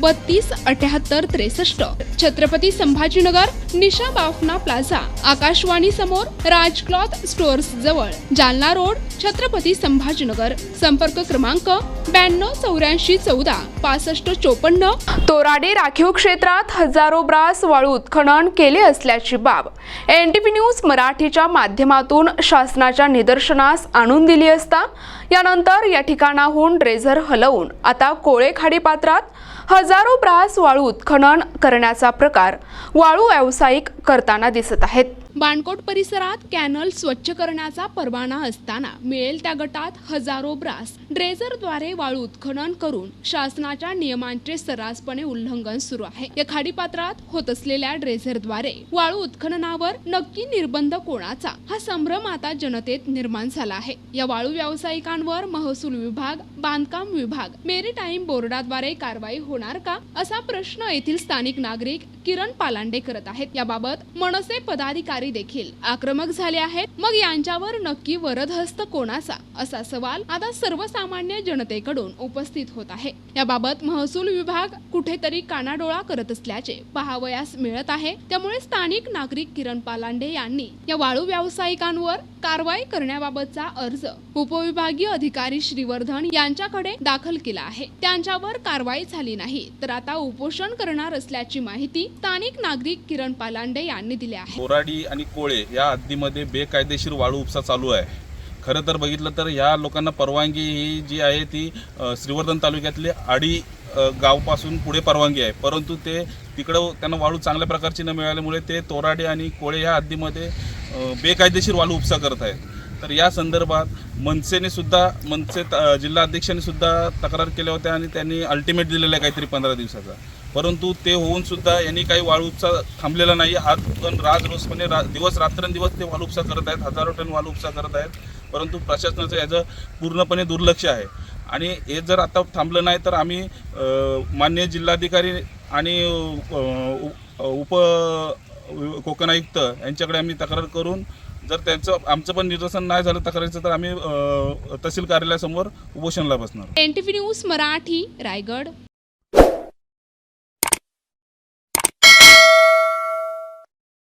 बत्तीस अठ्याहत्तर त्रेसष्ट. छत्रपती संभाजीनगर निशा बाफना प्लाझा. आकाशवाणी समोर राज क्लॉथ स्टोअर्स जवळ. जालना रोड छत्रपती संभाजीनगर. संपर्क क्रमांक ब्याण्णव चौऱ्याऐंशी चौदा पासष्ट चोपन्न. तोराडे राखीव क्षेत्रात हजारो ब्रास वाळू उत्खनन केले असल्याची बाब. एन टी न्यूज मराठीच्या माध्यमातून शासनाच्या निदर्शनास आणून दिली असता यानंतर या ठिकाणाहून ड्रेझर हलवून आता कोळे खाडीपात्रात हजारो ब्रास वाळू उत्खनन करण्याचा प्रकार वाळू व्यावसायिक करताना दिसत आहेत. बाणकोट परिसरात कॅनल स्वच्छ करण्याचा परवाना असताना मिळेल त्या गटात हजारो ब्रास. ड्रेझरद्वारे वाळू उत्खनन करून शासनाच्या नियमांचे सर्रासपणे उल्लंघन सुरू आहे. या खाडीपात्रात होत असलेल्या ड्रेझरद्वारे वाळू उत्खननावर नक्की निर्बंध कोणाचा? हा संभ्रम आता जनतेत निर्माण झाला आहे. या वाळू व्यावसायिकांवर महसूल विभाग बांधकाम विभाग मेरीटाईम बोर्डाद्वारे कारवाई होणार का? असा प्रश्न येथील स्थानिक नागरिक किरण पालांडे करत आहेत. याबाबत मनसे पदाधिकारी देखील आक्रमक झाले आहेत. मग यांच्यावर नक्की वरदहस्त कोणाचा? असा सवाल आता सर्वसामान्य जनतेकडून उपस्थित होत आहे. याबाबत महसूल विभाग कुठेतरी कानाडोळा करत असल्याचे पाहावयास मिळत आहे. त्यामुळे स्थानिक नागरिक किरण पालांडे यांनी या वाळू व्यावसायिकांवर कारवाई करण्याबाबतचा अर्ज उपविभागीय अधिकारी श्रीवर्धन यांच्याकडे दाखल केला आहे. त्यांच्यावर कारवाई झाली नाही. तर आता उपोषण करणार असल्याची माहिती स्थानिक नागरिक किरण पालांडे यांनी दिली आहे. कोराडी आणि कोळे या हद्दीमध्ये बेकायदेशीर वाळू उपसा चालू आहे. खरं तर बघितलं तर ह्या लोकांना परवानगी ही जी आहे ती श्रीवर्धन तालुक्यातली आडी गावपासून पुढे परवानगी आहे. परंतु ते तिकडं त्यांना वाळू चांगल्या प्रकारची न मिळाल्यामुळे ते तोराडे आणि कोळे ह्या हद्दीमध्ये बेकायदेशीर वाळू उपसा करत आहेत. तर या संदर्भात मनसेने सुद्धा मनसे जिल्हा अध्यक्षांनी सुद्धा तक्रार केल्या होत्या आणि त्यांनी अल्टिमेट दिलेला आहे काहीतरी पंधरा दिवसाचा. परंतु ते होऊन सुद्धा यांनी काही वाळूपचा थांबलेला नाही. आज पण राज रोजपणे रा दिवस रात्रंदिवस ते वाळू करत आहेत. हजारो टन वालुपसा करत आहेत. परंतु प्रशासनाचं याचं पूर्णपणे दुर्लक्ष आहे. आणि हे जर आता थांबलं नाही तर आम्ही मान्य माननीय जिल्हाधिकारी आणि उ- उप कोकण आयुक्त यांच्याकडे आम्ही तक्रार करून जर त्यांचं आमचं पण निदर्शन नाही झालं तक्रारीचं तर आम्ही तहसील कार्यालयासमोर उपोषणला बसणार. N T V news Marathi Raigad.